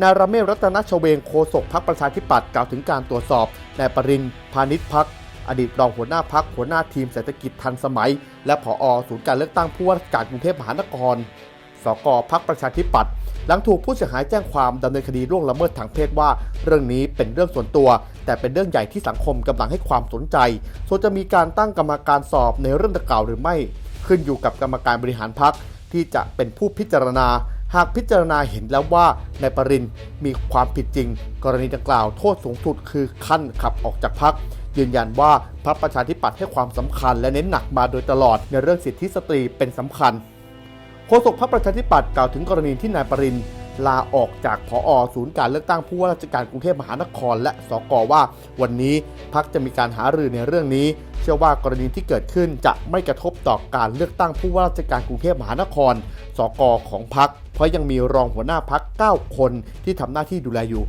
นายรเมศรัตนชเวงโฆษกพักประชาธิปัตย์กล่าวถึงการตรวจสอบนายปรินพาณิชพักอดีตรองหัวหน้าพักหัวหน้าทีมเศรษฐกิจทันสมัย และผอศูนย์การเลือกตั้งผู้ว่าราชการกรุงเทพมหานคร สกพักประชาธิปัตย์หลังถูกผู้เสียหายแจ้งความดำเนินคดีล่วงละเมิดทางเพศว่า เรื่องนี้เป็นเรื่องส่วนตัว แต่เป็นเรื่องใหญ่ที่สังคมกำลังให้ความสนใจ ส่วนจะมีการตั้งกรรมการสอบในเรื่องดังกล่าวหรือไม่ ขึ้นอยู่กับกรรมการบริหารพักที่จะเป็นผู้พิจารณา หากพิจารณาเห็นแล้วว่านายปรินมีความผิดจริง กรณีดังกล่าวโทษสูงสุดคือขั้นขับออกจากพัก ยืนยันว่าพรรคประชาธิปัตย์ให้ความสำคัญและเน้นหนักมาโดยตลอดในเรื่องสิทธิสตรีเป็นสำคัญโฆษกพรรคประชาธิปัตย์กล่าวถึงกรณีที่นายปรินลาออกจากผอศูนย์การเลือกตั้งผู้ว่าราชการกรุงเทพมหานคร และสกว่า วันนี้พักจะมีการหารือในเรื่องนี้ เชื่อว่ากรณีที่เกิดขึ้นจะไม่กระทบต่อการเลือกตั้งผู้ว่าราชการกรุงเทพมหานคร สกของพัก เพราะยังมีรองหัวหน้าพัก9คนที่ทำหน้าที่ดูแลอยู่